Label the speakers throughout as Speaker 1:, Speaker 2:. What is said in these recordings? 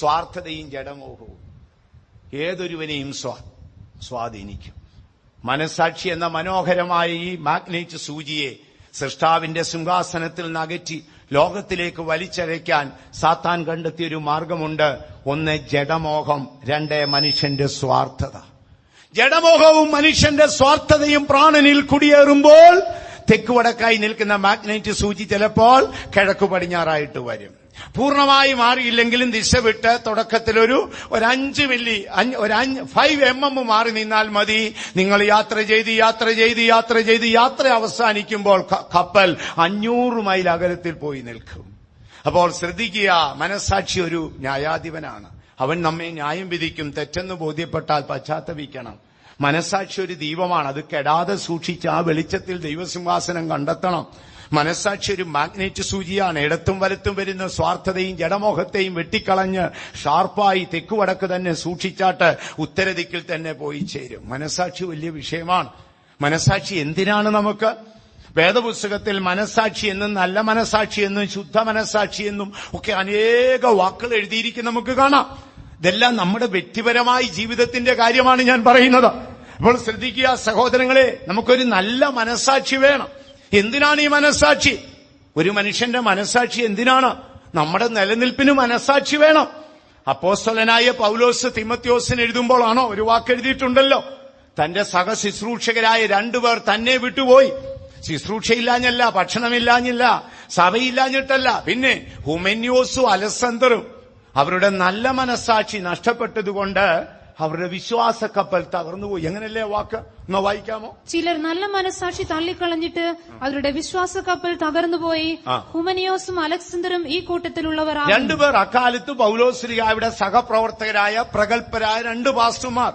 Speaker 1: സ്വാർത്ഥതയും ജഡമോഹവും. ഏതൊരുവനെയും സ്വാ സ്വാധീനിക്കും. മനസാക്ഷി എന്ന മനോഹരമായ ഈ മാഗ്നേറ്റ് സൂചിയെ സൃഷ്ടാവിന്റെ സിംഹാസനത്തിൽ നകറ്റി ലോകത്തിലേക്ക് വലിച്ചരയ്ക്കാൻ സാത്താൻ കണ്ടെത്തിയ ഒരു മാർഗമുണ്ട്. ഒന്ന് ജഡമോഹം രണ്ട് മനുഷ്യന്റെ സ്വാർത്ഥത. ജഡമോഹവും മനുഷ്യന്റെ സ്വാർത്ഥതയും പ്രാണനിൽ കുടിയേറുമ്പോൾ തെക്കുവടക്കായി നിൽക്കുന്ന മാഗ്നേറ്റ് സൂചി ചിലപ്പോൾ കിഴക്കു പടിഞ്ഞാറായിട്ട് വരും. പൂർണമായി മാറിയില്ലെങ്കിലും ദിശ വിട്ട് തുടക്കത്തിൽ ഒരു അഞ്ച് മില്ലി ഒരു അഞ്ച് ഫൈവ് എം എം മാറി നിന്നാൽ മതി. നിങ്ങൾ യാത്ര ചെയ്ത് യാത്ര ചെയ്ത് യാത്ര ചെയ്ത് യാത്ര അവസാനിക്കുമ്പോൾ കപ്പൽ അഞ്ഞൂറ് മൈൽ അകലത്തിൽ പോയി നിൽക്കും. അപ്പോൾ ശ്രദ്ധിക്കുക മനസാക്ഷി ഒരു ന്യായാധിപനാണ്. അവൻ നമ്മെ ന്യായം വിധിക്കും തെറ്റെന്ന് ബോധ്യപ്പെട്ടാൽ പശ്ചാത്തപിക്കണം. മനസാക്ഷി ഒരു ദീപമാണ് അത് കെടാതെ സൂക്ഷിച്ച് ആ വെളിച്ചത്തിൽ ദൈവസിംഹാസനം കണ്ടെത്തണം. മനസാക്ഷി ഒരു മാഗ്നേറ്റ് സൂചിയാണ്. ഇടത്തും വലത്തും വരുന്ന സ്വാർത്ഥതയും ജഡമോഹത്തെയും വെട്ടിക്കളഞ്ഞ് ഷാർപ്പായി തെക്കുവടക്ക് തന്നെ സൂക്ഷിച്ചാട്ട് ഉത്തരദിക്കിൽ തന്നെ പോയി ചേരും. മനസ്സാക്ഷി വലിയ വിഷയമാണ്. മനസ്സാക്ഷി എന്തിനാണ് നമുക്ക്? വേദപുസ്തകത്തിൽ മനസാക്ഷി എന്നും നല്ല മനസാക്ഷി എന്നും ശുദ്ധ മനസാക്ഷി എന്നും ഒക്കെ അനേക വാക്കുകൾ എഴുതിയിരിക്കും നമുക്ക് കാണാം. ഇതെല്ലാം നമ്മുടെ വ്യക്തിപരമായ ജീവിതത്തിന്റെ കാര്യമാണ് ഞാൻ പറയുന്നത്. അപ്പോൾ ശ്രദ്ധിക്കുക സഹോദരങ്ങളെ നമുക്കൊരു നല്ല മനസാക്ഷി വേണം. എന്തിനാണ് ഈ മനസ്സാക്ഷി? ഒരു മനുഷ്യന്റെ മനസ്സാക്ഷി എന്തിനാണ്? നമ്മുടെ നിലനിൽപ്പിന് മനസ്സാക്ഷി വേണം. അപ്പോസ്തലനായ പൗലോസ് തിമത്യോസിന് എഴുതുമ്പോഴാണോ ഒരു വാക്ക് എഴുതിയിട്ടുണ്ടല്ലോ? തന്റെ സഹശുശ്രൂഷകരായ രണ്ടുപേർ തന്നെ വിട്ടുപോയി. ശുശ്രൂഷയില്ലാഞ്ഞല്ല ഭക്ഷണമില്ലാഞ്ഞില്ല സഭയില്ലാഞ്ഞിട്ടല്ല. പിന്നെ ഹുമെന്യോസും അലസന്തറും അവരുടെ നല്ല മനസ്സാക്ഷി നഷ്ടപ്പെട്ടതുകൊണ്ട് അവരുടെ വിശ്വാസ കപ്പൽ തകർന്നുപോയി എങ്ങനെയല്ലേ വാക്ക്? ഒന്ന് വായിക്കാമോ?
Speaker 2: ചിലർ നല്ല മനസാക്ഷി തള്ളിക്കളഞ്ഞിട്ട് അവരുടെ വിശ്വാസ കപ്പൽ തകർന്നുപോയി. ഹുമനിയോസും അലക്സണ്ടറും ഈ കൂട്ടത്തിലുള്ളവർ.
Speaker 1: രണ്ടുപേർ അക്കാലത്ത് പൗലോസ്ലിയായുടെ സഹപ്രവർത്തകരായ പ്രഗത്ഭരായ രണ്ട് പാസ്റ്റർമാർ.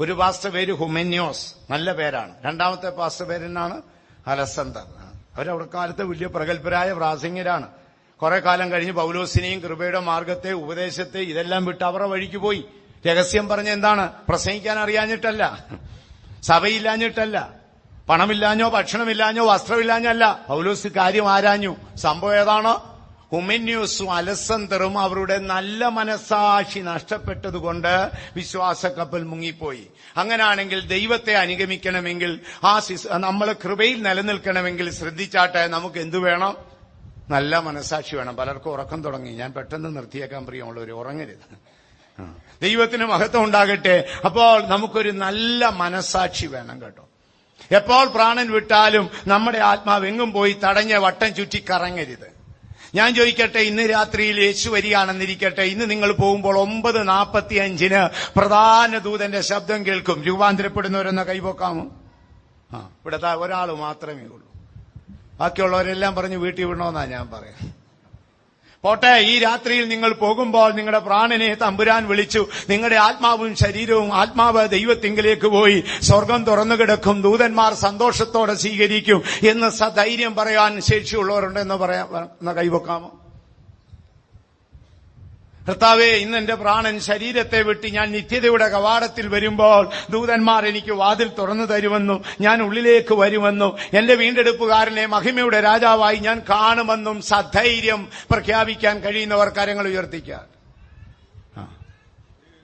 Speaker 1: ഒരു പാസ്റ്റർ പേര് ഹുമന്യോസ്. നല്ല പേരാണ്. രണ്ടാമത്തെ പാസ്റ്റർ പേര് പേരെന്നാണ് അലസന്തർ അവരവിടെ കാലത്ത് വലിയ പ്രഗത്ഭരായ പ്രാസംഗരാണ് കുറെ കാലം കഴിഞ്ഞ് പൗലോസിനെയും കൃപയുടെ മാർഗത്തെ ഉപദേശത്തെ ഇതെല്ലാം വിട്ട് അവരുടെ വഴിക്ക് പോയി. രഹസ്യം പറഞ്ഞ എന്താണ്? പ്രസംഗിക്കാൻ അറിയാഞ്ഞിട്ടല്ല. സഭയില്ലാഞ്ഞിട്ടല്ല. പണമില്ലാഞ്ഞോ ഭക്ഷണമില്ലാഞ്ഞോ വസ്ത്രമില്ലാഞ്ഞല്ല. പൗലോസ് കാര്യം ആരാഞ്ഞു? സംഭവം ഏതാണ്? ഉമന്യൂസും അലസന്തറും അവരുടെ നല്ല മനസാക്ഷി നഷ്ടപ്പെട്ടതുകൊണ്ട് വിശ്വാസ കപ്പൽ മുങ്ങിപ്പോയി. അങ്ങനാണെങ്കിൽ ദൈവത്തെ അനുഗമിക്കണമെങ്കിൽ ആ നമ്മൾ കൃപയിൽ നിലനിൽക്കണമെങ്കിൽ ശ്രദ്ധിച്ചാട്ടെ നമുക്ക് എന്തു വേണം? നല്ല മനസാക്ഷി വേണം. പലർക്കും ഉറക്കം തുടങ്ങി. ഞാൻ പെട്ടെന്ന് നിർത്തിയേക്കാൻ പ്രിയമുള്ളവർ ഉറങ്ങരുത്. ദൈവത്തിന് മഹത്വം ഉണ്ടാകട്ടെ. അപ്പോൾ നമുക്കൊരു നല്ല മനസാക്ഷി വേണം കേട്ടോ. എപ്പോൾ പ്രാണൻ വിട്ടാലും നമ്മുടെ ആത്മാവ് എങ്ങും പോയി തടഞ്ഞ വട്ടം ചുറ്റി കറങ്ങരുത്. ഞാൻ ചോദിക്കട്ടെ ഇന്ന് രാത്രിയിൽ യേശു വരികയാണെന്നിരിക്കട്ടെ. ഇന്ന് നിങ്ങൾ പോകുമ്പോൾ ഒമ്പത് നാൽപ്പത്തി അഞ്ചിന് പ്രധാന ദൂതന്റെ ശബ്ദം കേൾക്കും. രൂപാന്തരപ്പെടുന്നവരെന്ന കൈപോക്കാമോ? ആ ഇവിടെ ഒരാൾ മാത്രമേ ഉള്ളൂ. ബാക്കിയുള്ളവരെല്ലാം പറഞ്ഞ് വീട്ടിൽ വിടണമെന്നാണ് ഞാൻ പറയാം പോട്ടെ ഈ രാത്രിയിൽ നിങ്ങൾ പോകുമ്പോൾ നിങ്ങളുടെ പ്രാണനെ തമ്പുരാൻ വിളിച്ചു. നിങ്ങളുടെ ആത്മാവും ശരീരവും ആത്മാവ് ദൈവത്തിങ്കിലേക്ക് പോയി. സ്വർഗം തുറന്നു കിടക്കും. ദൂതന്മാർ സന്തോഷത്തോടെ സ്വീകരിക്കും എന്ന് സധൈര്യം പറയാൻ ശേഷിയുള്ളവരുണ്ടെന്ന് പറയാൻ കൈവക്കാമോ? കർത്താവേ ഇന്ന് എന്റെ പ്രാണൻ ശരീരത്തെ വിട്ട് ഞാൻ നിത്യതയുടെ കവാടത്തിൽ വരുമ്പോൾ ദൂതന്മാർ എനിക്ക് വാതിൽ തുറന്നു തരുമെന്നും ഞാൻ ഉള്ളിലേക്ക് വരുമെന്നും എന്റെ വീണ്ടെടുപ്പുകാരനെ മഹിമയുടെ രാജാവായി ഞാൻ കാണുമെന്നും സധൈര്യം പ്രഖ്യാപിക്കാൻ കഴിയുന്നവർ കരങ്ങൾ ഉയർത്തിക്കാൻ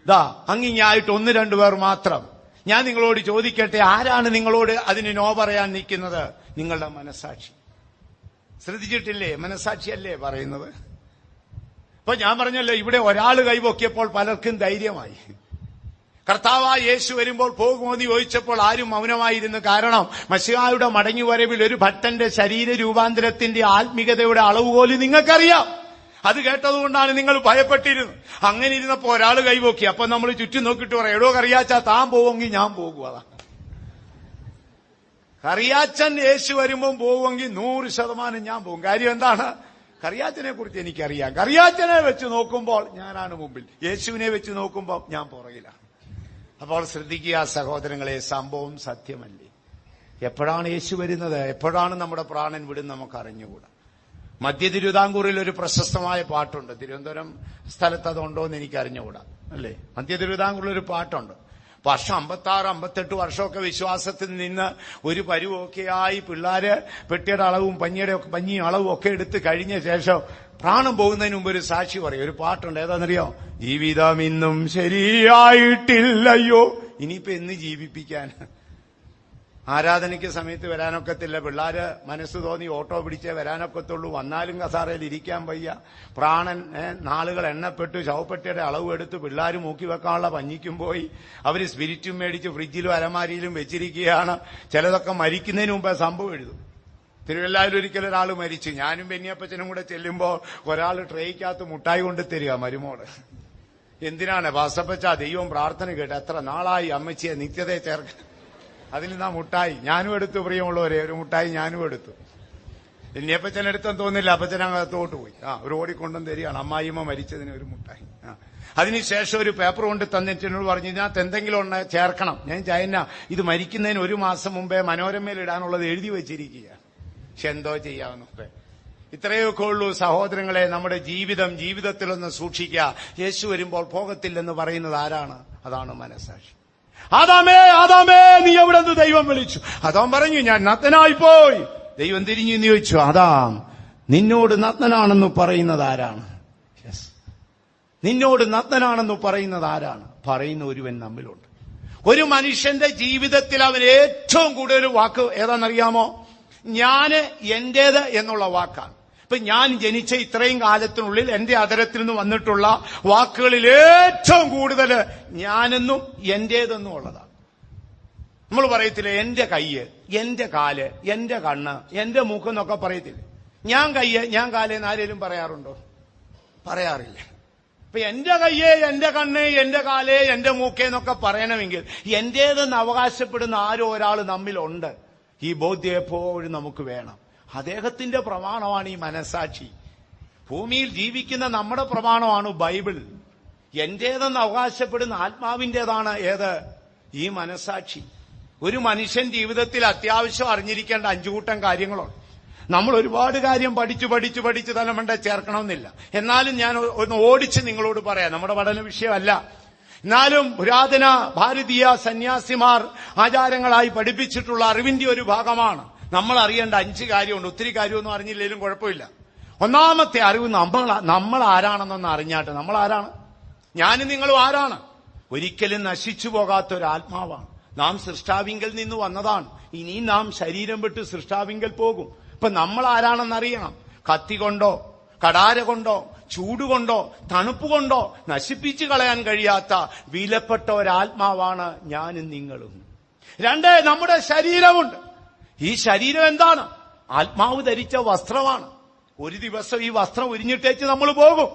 Speaker 1: ദാ അങ്ങിങ്ങായിട്ട് ഒന്ന് രണ്ടു പേർ മാത്രം. ഞാൻ നിങ്ങളോട് ചോദിക്കട്ടെ ആരാണ് നിങ്ങളോട് അതിന് നോ പറയാൻ നിൽക്കുന്നത്? നിങ്ങളുടെ മനസാക്ഷി ശ്രദ്ധിച്ചിട്ടില്ലേ? മനസാക്ഷിയല്ലേ പറയുന്നത്? ഇപ്പൊ ഞാൻ പറഞ്ഞല്ലോ ഇവിടെ ഒരാൾ കൈപൊക്കിയപ്പോൾ പലർക്കും ധൈര്യമായി. കർത്താവ് യേശു വരുമ്പോൾ പോകുമോ എന്ന് ചോദിച്ചപ്പോൾ ആരും മൗനമായിരുന്നു. കാരണം മഷിഹായുടെ മടങ്ങിവരവിൽ ഒരു ഭട്ടന്റെ ശരീര രൂപാന്തരത്തിന്റെ ആത്മീകതയുടെ അളവ് പോലും നിങ്ങൾക്കറിയാം. അത് കേട്ടതുകൊണ്ടാണ് നിങ്ങൾ ഭയപ്പെട്ടിരുന്നത്. അങ്ങനെ ഇരുന്നപ്പോ ഒരാൾ കൈവോക്കി. അപ്പൊ നമ്മൾ ചുറ്റും നോക്കിട്ട് പറയാം എടോ കറിയാച്ച താൻ പോവെങ്കിൽ ഞാൻ പോകും അതാ. കറിയാച്ചൻ യേശു വരുമ്പോൾ പോവുമെങ്കിൽ നൂറ് ശതമാനം ഞാൻ പോകും. കാര്യം എന്താണ്? കറിയാച്ചനെ കുറിച്ച് എനിക്കറിയാം. കറിയാച്ചനെ വെച്ച് നോക്കുമ്പോൾ ഞാനാണ് മുമ്പിൽ. യേശുവിനെ വെച്ച് നോക്കുമ്പോൾ ഞാൻ പുറകിലാണ് അപ്പോൾ ശ്രദ്ധിക്കുക സഹോദരങ്ങളെ സംഭവം സത്യമല്ലേ? എപ്പോഴാണ് യേശു വരുന്നത്? എപ്പോഴാണ് നമ്മുടെ പ്രാണൻ വിടും നമുക്ക് അറിഞ്ഞുകൂടാ മധ്യ തിരുവിതാംകൂറിൽ ഒരു പ്രശസ്തമായ പാട്ടുണ്ട്. തിരുവനന്തപുരം സ്ഥലത്ത് അതുണ്ടോ എന്ന് എനിക്ക് അറിഞ്ഞുകൂടാ അല്ലേ? മധ്യ തിരുവിതാംകൂറിൽ ഒരു പാട്ടുണ്ട്. വർഷം അമ്പത്താറ് അമ്പത്തെട്ട് വർഷമൊക്കെ വിശ്വാസത്തിൽ നിന്ന് ഒരു പരുവൊക്കെയായി പിള്ളാര് പെട്ടിയുടെ അളവും പഞ്ഞിയുടെ ഒക്കെ പഞ്ഞിയും അളവും ഒക്കെ എടുത്ത് കഴിഞ്ഞ ശേഷം പ്രാണം പോകുന്നതിന് മുമ്പ് ഒരു സാക്ഷി പറയും. ഒരു പാട്ടുണ്ട്. ഏതാണെന്നറിയോ? ജീവിതം ഇന്നും ശരിയായിട്ടില്ലയോ ഇനിയിപ്പോ എന്ന് ജീവിപ്പിക്കാൻ? ആരാധനയ്ക്ക് സമയത്ത് വരാനൊക്കത്തില്ല. പിള്ളാര് മനസ്സ് തോന്നി ഓട്ടോ പിടിച്ചേ വരാനൊക്കത്തുള്ളൂ. വന്നാലും കസാറയിൽ ഇരിക്കാൻ വയ്യ. പ്രാണൻ നാളുകൾ എണ്ണപ്പെട്ടു. ശവപ്പെട്ടിയുടെ അളവ് എടുത്ത് പിള്ളേർ മൂക്കി വെക്കാനുള്ള പഞ്ഞിക്കും പോയി. അവർ സ്പിരിറ്റും മേടിച്ച് ഫ്രിഡ്ജിലും അലമാരിയിലും വെച്ചിരിക്കുകയാണ്. ചിലതൊക്കെ മരിക്കുന്നതിന് മുമ്പേ സംഭവം എഴുതും. തിരുവല്ലായിൽ ഒരിക്കൽ ഒരാൾ മരിച്ചു. ഞാനും ബെന്നിയപ്പച്ചനും കൂടെ ചെല്ലുമ്പോൾ ഒരാൾ ട്രെയിക്കകത്ത് മുട്ടായി കൊണ്ട് തരിക മരുമോൾ. എന്തിനാണ്? വാസപ്പച്ച ദൈവം പ്രാർത്ഥന കേട്ട് എത്ര നാളായി അമ്മച്ചിയെ നിത്യതയെ ചേർക്കാൻ അതിൽ നിന്നാ മുട്ടായി. ഞാനും എടുത്തു പ്രിയമുള്ളവരെ. ഒരു മുട്ടായി ഞാനും എടുത്തു. ഇനി അപ്പച്ചൻ എടുത്തെന്ന് തോന്നില്ല അപ്പച്ചൻ അകത്തോട്ട് പോയി. ആ ഒരു ഓടിക്കൊണ്ടും തരികയാണ്. അമ്മായിമ്മ മരിച്ചതിന് ഒരു മുട്ടായി. ആ. അതിനുശേഷം ഒരു പേപ്പർ കൊണ്ട് തന്നിട്ട് എന്നോട് പറഞ്ഞു ഇതിനകത്ത് എന്തെങ്കിലും ഒന്ന് ചേർക്കണം. ഞാൻ ചൈന ഇത് മരിക്കുന്നതിന് ഒരു മാസം മുമ്പേ മനോരമയിൽ ഇടാനുള്ളത് എഴുതി വെച്ചിരിക്കുക പക്ഷെ എന്തോ ചെയ്യാവുന്നൊക്കെ ഇത്രയൊക്കെ ഉള്ളൂ സഹോദരങ്ങളെ. നമ്മുടെ ജീവിതം ജീവിതത്തിലൊന്ന് സൂക്ഷിക്കുക. യേശു വരുമ്പോൾ പോകത്തില്ലെന്ന് പറയുന്നത് ആരാണ്? അതാണ് മനസാക്ഷി. ആദാമേ ആദാമേ നീ എവിടെ നിന്ന് ദൈവം വിളിച്ചു. അതാം പറഞ്ഞു ഞാൻ നഗ്നനായി പോയി. ദൈവം തിരിഞ്ഞു എന്ന് ചോദിച്ചു അതാം നിന്നോട് നഗ്നനാണെന്ന് പറയുന്നത് ആരാണ്? യെസ് നിന്നോട് നഗ്നനാണെന്ന് പറയുന്നത് ആരാണ്? പറയുന്ന ഒരുവൻ നമ്മിലുണ്ട്. ഒരു മനുഷ്യന്റെ ജീവിതത്തിൽ അവൻ ഏറ്റവും കൂടുതൽ വാക്ക് ഏതാണെന്നറിയാമോ? ഞാൻ എന്റേത് എന്നുള്ള വാക്കാണ്. ഇപ്പൊ ഞാൻ ജനിച്ച ഇത്രയും കാലത്തിനുള്ളിൽ എന്റെ അതരത്തിൽ നിന്ന് വന്നിട്ടുള്ള വാക്കുകളിൽ ഏറ്റവും കൂടുതൽ ഞാനെന്നും എന്റേതെന്നും ഉള്ളതാണ് നമ്മൾ പറയത്തില്ലേ എന്റെ കയ്യ് എന്റെ കാൽ എന്റെ കണ്ണ് എന്റെ മൂക്ക് എന്നൊക്കെ പറയത്തില്ലേ. ഞാൻ കയ്യ് ഞാൻ കാൽ എന്ന് പറയാറുണ്ടോ? പറയാറില്ല. ഇപ്പൊ എന്റെ കയ്യേ എന്റെ കണ്ണ് എന്റെ കാലേ എന്റെ മൂക്കേ എന്നൊക്കെ പറയണമെങ്കിൽ എന്റേതെന്ന് അവകാശപ്പെടുന്ന ആരോ ഒരാൾ നമ്മിലുണ്ട്. ഈ ബോധ്യം എപ്പോഴും നമുക്ക് വേണം. അദ്ദേഹത്തിന്റെ പ്രമാണമാണ് ഈ മനസാക്ഷി. ഭൂമിയിൽ ജീവിക്കുന്ന നമ്മുടെ പ്രമാണമാണ് ബൈബിൾ. എന്റേതെന്ന് അവകാശപ്പെടുന്ന ആത്മാവിന്റേതാണ് ഏത്? ഈ മനസാക്ഷി. ഒരു മനുഷ്യൻ ജീവിതത്തിൽ അത്യാവശ്യം അറിഞ്ഞിരിക്കേണ്ട അഞ്ചു കൂട്ടം കാര്യങ്ങളുണ്ട്. നമ്മൾ ഒരുപാട് കാര്യം പഠിച്ചു പഠിച്ചു പഠിച്ച് തലമണ്ട ചേർക്കണമെന്നില്ല. എന്നാലും ഞാൻ ഒന്ന് ഓടിച്ച് നിങ്ങളോട് പറയാം. നമ്മുടെ പഠന വിഷയമല്ല. എന്നാലും പുരാതന ഭാരതീയ സന്യാസിമാർ ആചാരങ്ങളായി പഠിപ്പിച്ചിട്ടുള്ള അറിവിന്റെ ഒരു ഭാഗമാണ്. നമ്മൾ അറിയേണ്ട അഞ്ച് കാര്യമുണ്ട്. ഒത്തിരി കാര്യമൊന്നും അറിഞ്ഞില്ലെങ്കിലും കുഴപ്പമില്ല. ഒന്നാമത്തെ അറിവ് നമ്മൾ നമ്മൾ ആരാണെന്നൊന്ന് അറിഞ്ഞാട്ടെ. നമ്മൾ ആരാണ് ഞാനും നിങ്ങളും ആരാണ്? ഒരിക്കലും നശിച്ചു പോകാത്ത ഒരു ആത്മാവാണ് നാം സൃഷ്ടാവിങ്കൽ നിന്ന് വന്നതാണ്. ഇനി നാം ശരീരം വിട്ട് സൃഷ്ടാവിങ്കൽ പോകും. ഇപ്പൊ നമ്മൾ ആരാണെന്ന് അറിയണം കത്തി കൊണ്ടോ കടാര കൊണ്ടോ ചൂടുകൊണ്ടോ തണുപ്പ് കൊണ്ടോ നശിപ്പിച്ചു കളയാൻ കഴിയാത്ത വിലപ്പെട്ട ഒരാത്മാവാണ് ഞാനും നിങ്ങളും. രണ്ട് നമ്മുടെ ശരീരമുണ്ട്. ഈ ശരീരം എന്താണ്? ആത്മാവ് ധരിച്ച വസ്ത്രമാണ്. ഒരു ദിവസം ഈ വസ്ത്രം ഉരിഞ്ഞിട്ടേച്ച് നമ്മൾ പോകും.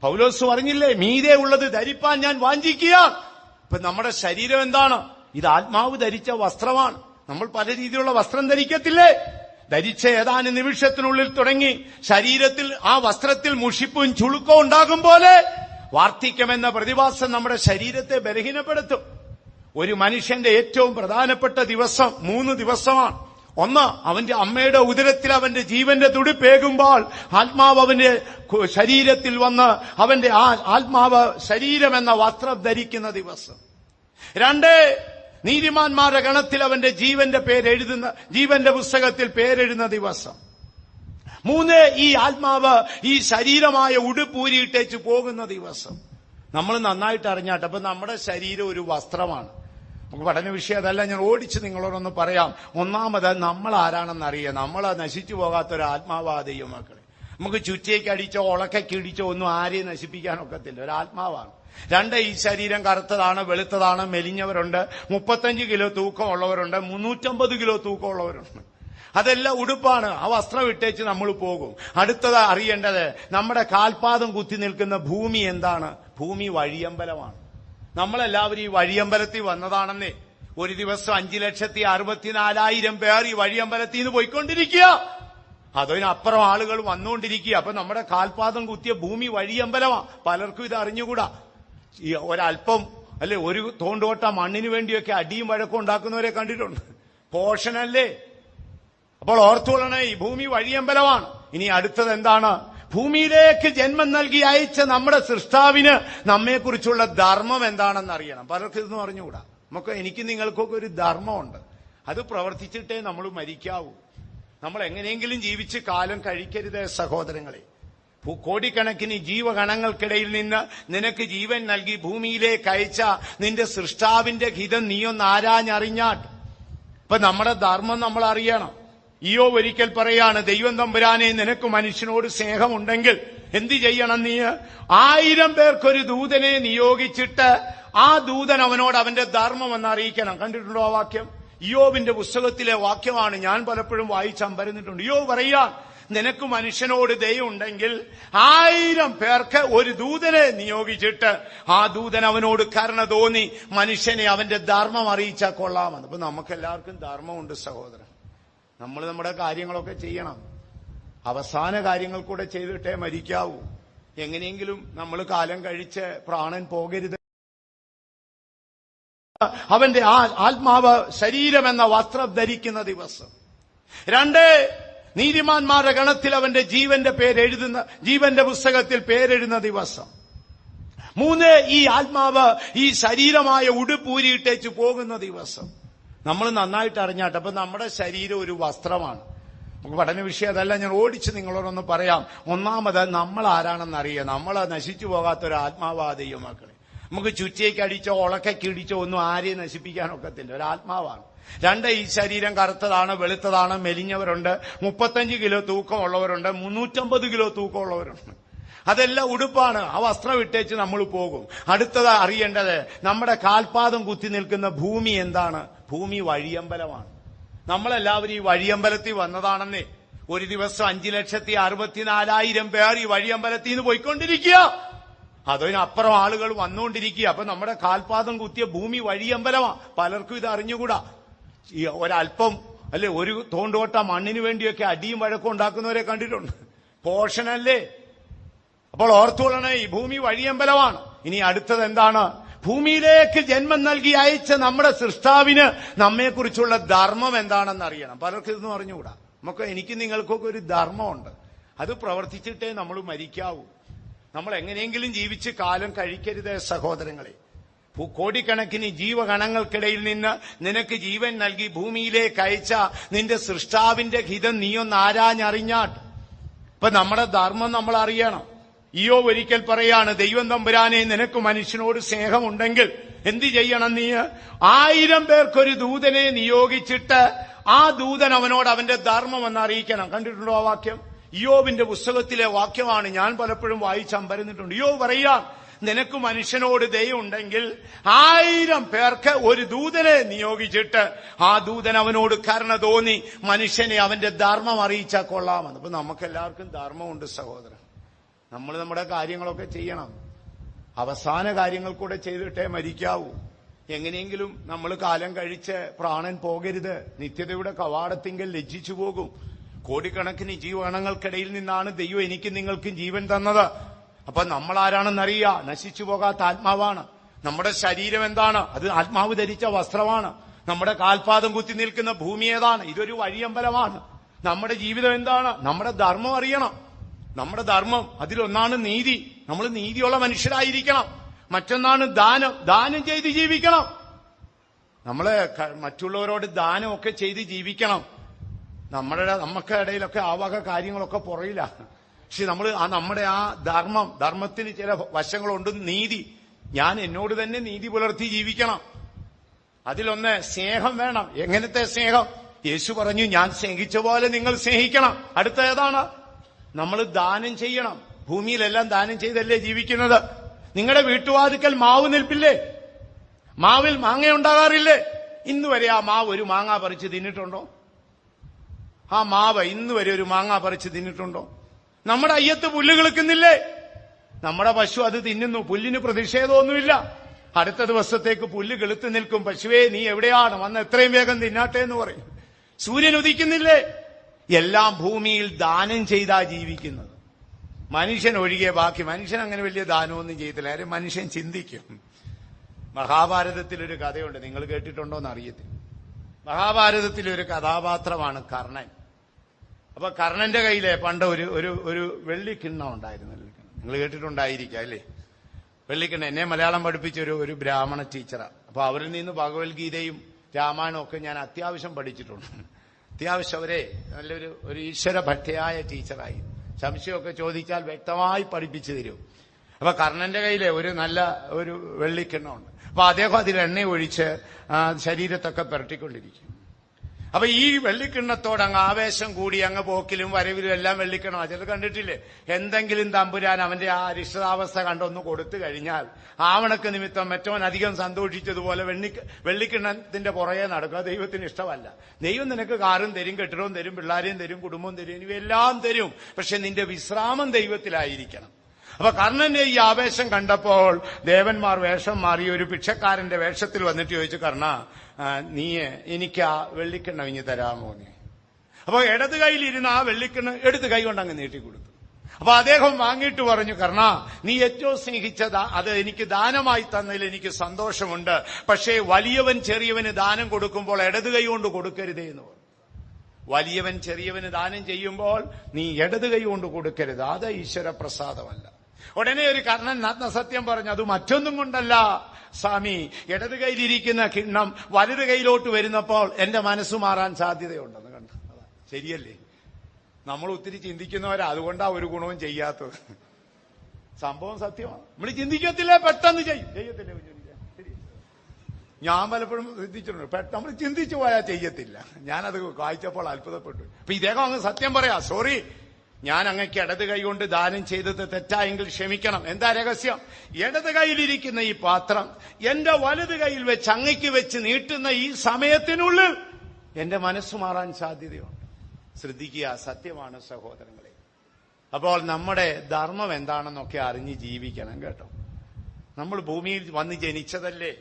Speaker 1: പൗലോസ് പറഞ്ഞില്ലേ മീതെ ഉള്ളത് ധരിപ്പാൻ ഞാൻ വാഞ്ചിക്കുക. ഇപ്പൊ നമ്മുടെ ശരീരം എന്താണ്? ഇത് ആത്മാവ് ധരിച്ച വസ്ത്രമാണ്. നമ്മൾ പല രീതിയിലുള്ള വസ്ത്രം ധരിക്കത്തില്ലേ? ധരിച്ച ഏതാനും നിമിഷത്തിനുള്ളിൽ തുടങ്ങി ശരീരത്തിൽ ആ വസ്ത്രത്തിൽ മുഷിപ്പും ചുളുക്കവും ഉണ്ടാകും പോലെ വാർദ്ധക്യമെന്ന പ്രതിഭാസം നമ്മുടെ ശരീരത്തെ ബലഹീനപ്പെടുത്തും. ഒരു മനുഷ്യന്റെ ഏറ്റവും പ്രധാനപ്പെട്ട ദിവസം മൂന്ന് ദിവസമാണ്. ഒന്ന് അവന്റെ അമ്മയുടെ ഉദരത്തിൽ അവന്റെ ജീവന്റെ തുടിപ്പേകുമ്പോൾ ആത്മാവ് അവന്റെ ശരീരത്തിൽ വന്ന് അവന്റെ ആ ആത്മാവ് ശരീരമെന്ന വസ്ത്രം ധരിക്കുന്ന ദിവസം. രണ്ട് നീതിമാന്മാരുടെ ഗണത്തിൽ അവന്റെ ജീവന്റെ പേരെഴുതുന്ന ജീവന്റെ പുസ്തകത്തിൽ പേരെഴുതുന്ന ദിവസം. മൂന്ന് ഈ ആത്മാവ് ഈ ശരീരമായ ഉടുപ്പൂരിയിട്ടേച്ച് പോകുന്ന ദിവസം. നമ്മൾ നന്നായിട്ട് അറിഞ്ഞാട്ടെ അപ്പൊ നമ്മുടെ ശരീരം ഒരു വസ്ത്രമാണ്. നമുക്ക് പഠന വിഷയം അതല്ല ഞാൻ ഓടിച്ച് നിങ്ങളോടൊന്ന് പറയാം. ഒന്നാമത് നമ്മൾ ആരാണെന്ന് അറിയാം നമ്മൾ നശിച്ചു പോകാത്ത ഒരു ആത്മാവാ ദൈവമക്കളെ നമുക്ക് ചുറ്റിയേക്ക് അടിച്ചോ ഉളക്കയ്ക്ക് ഇടിച്ചോ ഒന്നും ആരെയും നശിപ്പിക്കാനൊക്കത്തില്ല. ഒരു ആത്മാവാണ്. രണ്ട് ഈ ശരീരം കറുത്തതാണ് വെളുത്തതാണ് മെലിഞ്ഞവരുണ്ട്. മുപ്പത്തഞ്ച് കിലോ തൂക്കമുള്ളവരുണ്ട് മുന്നൂറ്റമ്പത് കിലോ തൂക്കമുള്ളവരുണ്ട് അതെല്ലാം ഉടുപ്പാണ്. ആ വസ്ത്രം ഇട്ടേച്ച് നമ്മൾ പോകും. അടുത്തത് അറിയേണ്ടത് നമ്മുടെ കാൽപാദം കുത്തി നിൽക്കുന്ന ഭൂമി എന്താണ്? ഭൂമി വഴിയമ്പലമാണ്. നമ്മളെല്ലാവരും ഈ വഴിയമ്പലത്തിൽ വന്നതാണെന്നേ. ഒരു ദിവസം അഞ്ചു ലക്ഷത്തി അറുപത്തിനാലായിരം പേർ ഈ വഴിയമ്പലത്തിൽ നിന്ന് പോയിക്കൊണ്ടിരിക്കുക. അതിനപ്പുറം ആളുകൾ വന്നുകൊണ്ടിരിക്കുക അപ്പൊ നമ്മുടെ കാൽപാദം കുത്തിയ ഭൂമി വഴിയമ്പലമാ. പലർക്കും ഇത് അറിഞ്ഞുകൂടാ. ഈ ഒരല്പം അല്ലെ ഒരു തോണ്ടോട്ട മണ്ണിന് വേണ്ടിയൊക്കെ അടിയും വഴക്കും ഉണ്ടാക്കുന്നവരെ കണ്ടിട്ടുണ്ട്. പോഷനല്ലേ അപ്പോൾ ഓർത്തുകൊള്ളണേ ഈ ഭൂമി വഴിയമ്പലമാണ്. ഇനി അടുത്തത് എന്താണ്? ഭൂമിയിലേക്ക് ജന്മം നൽകി അയച്ച നമ്മുടെ സൃഷ്ടാവിന് നമ്മെക്കുറിച്ചുള്ള ധർമ്മം എന്താണെന്ന് അറിയണം. പലർക്കും ഇതൊന്നും അറിഞ്ഞുകൂടാ. നമുക്ക് എനിക്ക് നിങ്ങൾക്കൊക്കെ ഒരു ധർമ്മമുണ്ട്. അത് പ്രവർത്തിച്ചിട്ടേ നമ്മൾ മരിക്കാവൂ. നമ്മൾ എങ്ങനെയെങ്കിലും ജീവിച്ച് കാലം കഴിക്കരുത് സഹോദരങ്ങളെ. കോടിക്കണക്കിന് ജീവഗണങ്ങൾക്കിടയിൽ നിന്ന് നിനക്ക് ജീവൻ നൽകി ഭൂമിയിലേക്ക് അയച്ച നിന്റെ സൃഷ്ടാവിന്റെ ഹിതം നീയൊന്ന് ആരാഞ്ഞറിഞ്ഞാട്ട്. ഇപ്പൊ നമ്മുടെ ധർമ്മം നമ്മൾ അറിയണം. ഈയോ ഒരിക്കൽ പറയാണ് ദൈവം തമ്പുരാനെ നിനക്ക് മനുഷ്യനോട് സ്നേഹമുണ്ടെങ്കിൽ എന്ത് ചെയ്യണം നീ? ആയിരം പേർക്കൊരു ദൂതനെ നിയോഗിച്ചിട്ട് ആ ദൂതൻ അവനോട് അവന്റെ ധർമ്മം എന്ന് അറിയിക്കണം. കണ്ടിട്ടുണ്ടോ ആ വാക്യം? ഇയോബിന്റെ പുസ്തകത്തിലെ വാക്യമാണ് ഞാൻ പലപ്പോഴും വായിച്ചമ്പരുന്നിട്ടുണ്ട് ഇയോ പറയാ നിനക്ക് മനുഷ്യനോട് ദയുണ്ടെങ്കിൽ ആയിരം പേർക്ക് ഒരു ദൂതനെ നിയോഗിച്ചിട്ട് ആ ദൂതൻ അവനോട് കരുണ തോന്നി മനുഷ്യനെ അവന്റെ ധർമ്മം അറിയിച്ചാൽ കൊള്ളാമെന്ന്. അപ്പൊ നമുക്ക് എല്ലാവർക്കും ധർമ്മമുണ്ട് സഹോദരൻ. നമ്മൾ നമ്മുടെ കാര്യങ്ങളൊക്കെ ചെയ്യണം. അവസാന കാര്യങ്ങൾ കൂടെ ചെയ്തിട്ടേ മരിക്കാവൂ. എങ്ങനെയെങ്കിലും നമ്മൾ കാലം കഴിച്ച് പ്രാണൻ പോകരുത്. അവന്റെ ആ ആത്മാവ് ശരീരമെന്ന വസ്ത്രം ധരിക്കുന്ന ദിവസം. രണ്ട് നീതിമാന്മാരുടെ ഗണത്തിൽ അവന്റെ ജീവന്റെ പേരെഴുതുന്ന ജീവന്റെ പുസ്തകത്തിൽ പേരെഴുതുന്ന ദിവസം. മൂന്ന് ഈ ആത്മാവ് ഈ ശരീരമായ ഉടുപ്പൂരിയിട്ടേച്ച് പോകുന്ന ദിവസം. നമ്മൾ നന്നായിട്ട് അറിഞ്ഞാട്ടെ. അപ്പൊ നമ്മുടെ ശരീരം ഒരു വസ്ത്രമാണ്. നമുക്ക് പഠന വിഷയം അതല്ല ഞാൻ ഓടിച്ച് നിങ്ങളോടൊന്ന് പറയാം. ഒന്നാമത് നമ്മൾ ആരാണെന്ന് അറിയുക. നമ്മൾ നശിച്ചു പോകാത്ത ഒരു ആത്മാവാ മക്കളെ. നമുക്ക് ചുറ്റിയേക്ക് അടിച്ചോ ഉളക്കയ്ക്ക് ഇടിച്ചോ ഒന്നും ആരെയും നശിപ്പിക്കാനൊക്കത്തില്ല. ഒരു ആത്മാവാണ്. രണ്ട് ഈ ശരീരം കറുത്തതാണ് വെളുത്തതാണ് മെലിഞ്ഞവരുണ്ട്. മുപ്പത്തഞ്ച് കിലോ തൂക്കമുള്ളവരുണ്ട്. മുന്നൂറ്റമ്പത് കിലോ തൂക്കമുള്ളവരുണ്ട്. അതെല്ലാം ഉടുപ്പാണ്. ആ വസ്ത്രം ഇട്ടേച്ച് നമ്മൾ പോകും. അടുത്തത് അറിയേണ്ടത് നമ്മുടെ കാൽപാദം കുത്തി നിൽക്കുന്ന ഭൂമി എന്താണ്? ഭൂമി വഴിയമ്പലമാണ്. നമ്മളെല്ലാവരും ഈ വഴിയമ്പലത്തിൽ വന്നതാണെന്നേ. ഒരു ദിവസം അഞ്ചു ലക്ഷത്തി അറുപത്തിനാലായിരം പേർ ഈ വഴിയമ്പലത്തിൽ നിന്ന് പോയിക്കൊണ്ടിരിക്കുക. അതിനപ്പുറം ആളുകൾ വന്നുകൊണ്ടിരിക്കുക അപ്പൊ നമ്മുടെ കാൽപാദം കുത്തിയ ഭൂമി വഴിയമ്പലമാ. പലർക്കും ഇത് അറിഞ്ഞുകൂടാ. ഈ ഒരല്പം അല്ലെ ഒരു തോണ്ടുകൊട്ട മണ്ണിന് വേണ്ടിയൊക്കെ അടിയും വഴക്കും ഉണ്ടാക്കുന്നവരെ കണ്ടിട്ടുണ്ട്. പോഷണല്ലേ? അപ്പോൾ ഓർത്തുകൊള്ളണേ ഈ ഭൂമി വഴിയമ്പലമാണ്. ഇനി അടുത്തത് എന്താണ്? ഭൂമിയിലേക്ക് ജന്മം നൽകി അയച്ച നമ്മുടെ സൃഷ്ടാവിന് നമ്മെക്കുറിച്ചുള്ള ധർമ്മം എന്താണെന്ന് അറിയണം പലർക്കും ഇതൊന്നും അറിഞ്ഞുകൂടാ. നമുക്ക് എനിക്ക് നിങ്ങൾക്കൊക്കെ ഒരു ധർമ്മമുണ്ട്. അത് പ്രവർത്തിച്ചിട്ടേ നമ്മൾ മരിക്കാവൂ. നമ്മൾ എങ്ങനെയെങ്കിലും ജീവിച്ച് കാലം കഴിക്കരുത് സഹോദരങ്ങളെ. കോടിക്കണക്കിന് ജീവഗണങ്ങൾക്കിടയിൽ നിന്ന് നിനക്ക് ജീവൻ നൽകി ഭൂമിയിലേക്ക് അയച്ച നിന്റെ സൃഷ്ടാവിന്റെ ഹിതം നീയൊന്ന് ആരാഞ്ഞറിഞ്ഞാട്ട്. ഇപ്പൊ നമ്മുടെ ധർമ്മം നമ്മൾ അറിയണം. ഈയോ ഒരിക്കൽ പറയാണ് ദൈവം തമ്പുരാനെ നിനക്ക് മനുഷ്യനോട് സ്നേഹമുണ്ടെങ്കിൽ എന്ത് ചെയ്യണം നീ? ആയിരം പേർക്കൊരു ദൂതനെ നിയോഗിച്ചിട്ട് ആ ദൂതൻ അവനോട് അവന്റെ ധർമ്മം എന്ന് അറിയിക്കണം. കണ്ടിട്ടുണ്ടോ ആ വാക്യം? ഇയോബിന്റെ പുസ്തകത്തിലെ വാക്യമാണ് ഞാൻ പലപ്പോഴും വായിച്ചമ്പരുന്നിട്ടുണ്ട് ഇയോ പറയാം നിനക്ക് മനുഷ്യനോട് ദയുണ്ടെങ്കിൽ ആയിരം പേർക്ക് ഒരു ദൂതനെ നിയോഗിച്ചിട്ട് ആ ദൂതൻ അവനോട് കരുണ തോന്നി മനുഷ്യനെ അവന്റെ ധർമ്മം അറിയിച്ചാൽ കൊള്ളാമെന്ന്. അപ്പൊ നമുക്ക് എല്ലാവർക്കും ധർമ്മമുണ്ട് സഹോദരൻ. നമ്മൾ നമ്മുടെ കാര്യങ്ങളൊക്കെ ചെയ്യണം. അവസാന കാര്യങ്ങൾ കൂടെ ചെയ്തിട്ടേ മരിക്കാവൂ. എങ്ങനെയെങ്കിലും നമ്മൾ കാലം കഴിച്ച് പ്രാണൻ പോകരുത്. നിത്യതയുടെ കവാടത്തിങ്കൽ ലജ്ജിച്ചു പോകും. കോടിക്കണക്കിന് ജീവഗണങ്ങൾക്കിടയിൽ നിന്നാണ് ദൈവം എനിക്ക് നിങ്ങൾക്കും ജീവൻ തന്നത്. അപ്പൊ നമ്മൾ ആരാണെന്നറിയുക നശിച്ചു പോകാത്ത ആത്മാവാണ്. നമ്മുടെ ശരീരം എന്താണ്? അത് ആത്മാവ് ധരിച്ച വസ്ത്രമാണ്. നമ്മുടെ കാൽപാദം കുത്തി നിൽക്കുന്ന ഭൂമി ഏതാണ്? ഇതൊരു വഴിയമ്പലമാണ്. നമ്മുടെ ജീവിതം എന്താണ്? നമ്മുടെ ധർമ്മം അറിയണം. നമ്മുടെ ധർമ്മം അതിലൊന്നാണ് നീതി. നമ്മൾ നീതിയുള്ള മനുഷ്യരായിരിക്കണം. മറ്റൊന്നാണ് ദാനം. ദാനം ചെയ്ത് ജീവിക്കണം. നമ്മൾ മറ്റുള്ളവരോട് ദാനമൊക്കെ ചെയ്ത് ജീവിക്കണം. നമ്മുടെ നമുക്ക് ഇടയിലൊക്കെ ആ വക കാര്യങ്ങളൊക്കെ പുറയില്ല. പക്ഷെ നമ്മൾ ആ നമ്മുടെ ആ ധർമ്മം ധർമ്മത്തിന് ചില വശങ്ങളുണ്ട്. നീതി. ഞാൻ എന്നോട് തന്നെ നീതി പുലർത്തി ജീവിക്കണം. അതിലൊന്ന് സ്നേഹം വേണം. എങ്ങനത്തെ സ്നേഹം? യേശു പറഞ്ഞു ഞാൻ സ്നേഹിച്ച പോലെ നിങ്ങൾ സ്നേഹിക്കണം. അടുത്ത ഏതാണ്? നമ്മൾ ദാനം ചെയ്യണം. ഭൂമിയിലെല്ലാം ദാനം ചെയ്തല്ലേ ജീവിക്കുന്നത്? നിങ്ങളുടെ വീട്ടുവാതിക്കൽ മാവ് നിൽപ്പില്ലേ? മാവിൽ മാങ്ങ ഉണ്ടാകാറില്ലേ? ഇന്ന് വരെ ആ മാവ് ഒരു മാങ്ങ പറിച്ച് തിന്നിട്ടുണ്ടോ? ആ മാവ് ഇന്ന് വരെ ഒരു മാങ്ങ പറിച്ച് തിന്നിട്ടുണ്ടോ? നമ്മുടെ അയ്യത്ത് പുല്ല് കിളുക്കുന്നില്ലേ? നമ്മുടെ പശു അത് തിന്നുന്നു. പുല്ലിന് പ്രതിഷേധമൊന്നുമില്ല. അടുത്ത ദിവസത്തേക്ക് പുല്ല് കെളുത്തു നിൽക്കും. പശുവേ നീ എവിടെയാണ്? വന്ന് എത്രയും വേഗം തിന്നാട്ടെ എന്ന് പറയും. സൂര്യൻ ഉദിക്കുന്നില്ലേ? എല്ലാം ഭൂമിയിൽ ദാനം ചെയ്താ ജീവിക്കുന്നത്. മനുഷ്യൻ ഒഴികെ ബാക്കി മനുഷ്യൻ അങ്ങനെ വലിയ ദാനമൊന്നും ചെയ്തില്ല ആരും മനുഷ്യൻ ചിന്തിക്കും. മഹാഭാരതത്തിലൊരു കഥയുണ്ട്. നിങ്ങൾ കേട്ടിട്ടുണ്ടോ എന്ന് അറിയത്തില്ല മഹാഭാരതത്തിലൊരു കഥാപാത്രമാണ് കർണൻ. അപ്പൊ കർണന്റെ കയ്യിലെ പണ്ട് ഒരു ഒരു ഒരു വെള്ളി കിണ്ണം ഉണ്ടായിരുന്നു. നിങ്ങൾ കേട്ടിട്ടുണ്ടായിരിക്കാം അല്ലേ? വെള്ളിക്കിണ്ണ. എന്നെ മലയാളം പഠിപ്പിച്ച ഒരു ഒരു ബ്രാഹ്മണ ടീച്ചറാണ് അപ്പൊ അവരിൽ നിന്ന് ഭഗവത്ഗീതയും രാമായണവും ഒക്കെ ഞാൻ അത്യാവശ്യം പഠിച്ചിട്ടുണ്ട്. അത്യാവശ്യം അവരെ നല്ലൊരു ഒരു ഈശ്വര ഭക്തയായ ടീച്ചറായി. സംശയമൊക്കെ ചോദിച്ചാൽ വ്യക്തമായി പഠിപ്പിച്ചു തരും. അപ്പൊ കർണന്റെ കയ്യിലെ ഒരു നല്ല ഒരു വെള്ളിക്കിണ്ണമുണ്ട്. അപ്പൊ അദ്ദേഹം അതിൽ എണ്ണ ഒഴിച്ച് ശരീരത്തൊക്കെ പുരട്ടിക്കൊണ്ടിരിക്കും. അപ്പൊ ഈ വെള്ളിക്കിണ്ണത്തോട് അങ്ങ് ആവേശം കൂടി അങ്ങ് പോക്കിലും വരവിലും എല്ലാം വെള്ളിക്കിണം ചിലർ കണ്ടിട്ടില്ലേ? എന്തെങ്കിലും തമ്പുരാൻ അവന്റെ ആ അരിഷ്ടതാവസ്ഥ കണ്ടൊന്ന് കൊടുത്തു കഴിഞ്ഞാൽ ആവണക്ക് നിമിത്തം മറ്റവൻ അധികം സന്തോഷിച്ചതുപോലെ വെള്ളി വെള്ളിക്കിണ്ണത്തിന്റെ പുറകെ നടക്കുക ദൈവത്തിന് ഇഷ്ടമല്ല. ദൈവം നിനക്ക് കാറും തരും കെട്ടിടവും തരും പിള്ളാരെയും തരും കുടുംബവും തരും ഇവയെല്ലാം തരും. പക്ഷെ നിന്റെ വിശ്രാമം ദൈവത്തിലായിരിക്കണം. അപ്പൊ കർണന്റെ ഈ ആവേശം കണ്ടപ്പോൾ ദേവന്മാർ വേഷം മാറി ഒരു ഭിക്ഷക്കാരന്റെ വേഷത്തിൽ വന്നിട്ട് ചോദിച്ചു കർണ നീ എനിക്ക് ആ വെള്ളിക്കെണ്ണ ഇഞ്ഞ് തരാമോ നീ? അപ്പൊ ഇടത് കൈയിലിരുന്ന ആ വെള്ളിക്കെണ്ണ എടുത്ത് കൈ കൊണ്ട് അങ്ങ് നീട്ടിക്കൊടുത്തു അപ്പൊ അദ്ദേഹം വാങ്ങിയിട്ട് പറഞ്ഞു കർണ നീ ഏറ്റവും സ്നേഹിച്ചത് അത് എനിക്ക് ദാനമായി തന്നതിൽ എനിക്ക് സന്തോഷമുണ്ട്. പക്ഷേ വലിയവൻ ചെറിയവന് ദാനം കൊടുക്കുമ്പോൾ ഇടത് കൈ കൊണ്ട് കൊടുക്കരുതേ എന്ന് പറഞ്ഞു. വലിയവൻ ചെറിയവന് ദാനം ചെയ്യുമ്പോൾ നീ ഇടത് കൈ കൊണ്ട് കൊടുക്കരുത്. അത് ഈശ്വര പ്രസാദമല്ല ഉടനെ ഒരു കർണൻ നഗ്നസത്യം പറഞ്ഞു അത് മറ്റൊന്നും കൊണ്ടല്ല സ്വാമി. ഇടത് കയ്യിലിരിക്കുന്ന കിണ്ണം വലത് കൈയിലോട്ട് വരുന്നപ്പോൾ എന്റെ മനസ്സ് മാറാൻ സാധ്യതയുണ്ടെന്ന് കണ്ടു. ശരിയല്ലേ? നമ്മൾ ഒത്തിരി ചിന്തിക്കുന്നവരാ അതുകൊണ്ടാ ഒരു ഗുണവും ചെയ്യാത്തത്. സംഭവം സത്യമാണ്. നമ്മൾ ചിന്തിക്കത്തില്ല പെട്ടെന്ന് ചെയ്യും. ചെയ്യത്തില്ല. ഞാൻ പലപ്പോഴും ചിന്തിച്ചിട്ടുണ്ട് പെട്ടെന്ന് നമ്മൾ ചിന്തിച്ചു പോയാൽ ചെയ്യത്തില്ല. ഞാനത് വായിച്ചപ്പോൾ അത്ഭുതപ്പെട്ടു. അപ്പൊ ഇദ്ദേഹം അങ്ങ് സത്യം പറയാ സോറി ഞാൻ അങ്ങക്ക് ഇടത് കൈ കൊണ്ട് ദാനം ചെയ്തത് തെറ്റായെങ്കിൽ ക്ഷമിക്കണം. എന്താ രഹസ്യം? ഇടത് കൈയിലിരിക്കുന്ന ഈ പാത്രം എന്റെ വലത് കൈയിൽ വെച്ച് അങ്ങയ്ക്ക് വെച്ച് നീട്ടുന്ന ഈ സമയത്തിനുള്ളിൽ എന്റെ മനസ്സ് മാറാൻ സാധ്യതയുണ്ട്. ശ്രദ്ധിക്കുക സത്യമാണ് സഹോദരങ്ങളെ. അപ്പോൾ നമ്മുടെ ധർമ്മം എന്താണെന്നൊക്കെ അറിഞ്ഞ് ജീവിക്കണം കേട്ടോ. നമ്മൾ ഭൂമിയിൽ വന്ന് ജനിച്ചതല്ലേ?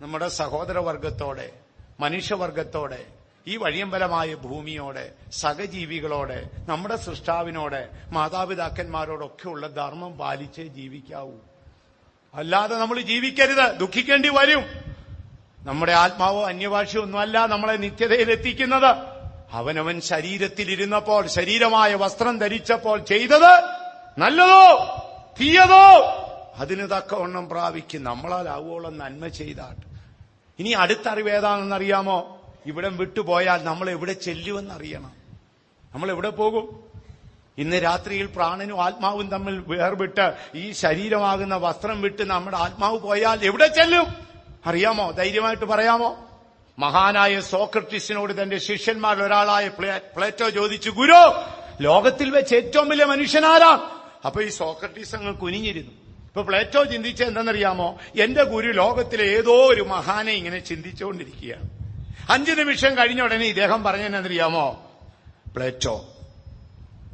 Speaker 1: നമ്മുടെ സഹോദരവർഗത്തോടെ മനുഷ്യവർഗത്തോടെ ഈ വഴിയമ്പലമായ ഭൂമിയോടെ സഹജീവികളോടെ നമ്മുടെ സൃഷ്ടാവിനോടെ മാതാപിതാക്കന്മാരോടൊക്കെ ഉള്ള ധർമ്മം പാലിച്ചേ ജീവിക്കാവൂ. അല്ലാതെ നമ്മൾ ജീവിക്കരുത്. ദുഃഖിക്കേണ്ടി വരും. നമ്മുടെ ആത്മാവോ അന്യഭാഷയോ ഒന്നുമല്ല നമ്മളെ നിത്യതയിലെത്തിക്കുന്നത്. അവനവൻ ശരീരത്തിലിരുന്നപ്പോൾ ശരീരമായ വസ്ത്രം ധരിച്ചപ്പോൾ ചെയ്തത് നല്ലതോ? തീയതോ? അതിന് തക്കവണ്ണം പ്രാപിക്കും. നമ്മളാൽ ആവോളം നന്മ ചെയ്താട്ട് ഇനി അടുത്ത അറിവ് ഏതാണെന്നറിയാമോ? ഇവിടം വിട്ടുപോയാൽ നമ്മൾ എവിടെ ചെല്ലുമെന്ന് അറിയണം നമ്മൾ എവിടെ പോകും? ഇന്ന് രാത്രിയിൽ പ്രാണനും ആത്മാവും തമ്മിൽ വേർവിട്ട് ഈ ശരീരമാകുന്ന വസ്ത്രം വിട്ട് നമ്മുടെ ആത്മാവ് പോയാൽ എവിടെ ചെല്ലും? അറിയാമോ? ധൈര്യമായിട്ട് പറയാമോ? മഹാനായ സോക്രട്ടീസിനോട് തന്റെ ശിഷ്യന്മാരിൽ ഒരാളായ പ്ലേറ്റോ ചോദിച്ചു ഗുരു ലോകത്തിൽ വെച്ച് ഏറ്റവും വലിയ മനുഷ്യനാരാ? അപ്പൊ ഈ സോക്രട്ടീസ് അങ്ങ് കുനിഞ്ഞിരുന്നു. ഇപ്പൊ പ്ലേറ്റോ ചിന്തിച്ച എന്തെന്നറിയാമോ എന്റെ ഗുരു ലോകത്തിലെ ഏതോ ഒരു മഹാനെ ഇങ്ങനെ ചിന്തിച്ചുകൊണ്ടിരിക്കുകയാണ്. അഞ്ചു നിമിഷം കഴിഞ്ഞ ഉടനെ ഇദ്ദേഹം പറഞ്ഞെന്നറിയാമോ പ്ലേറ്റോ.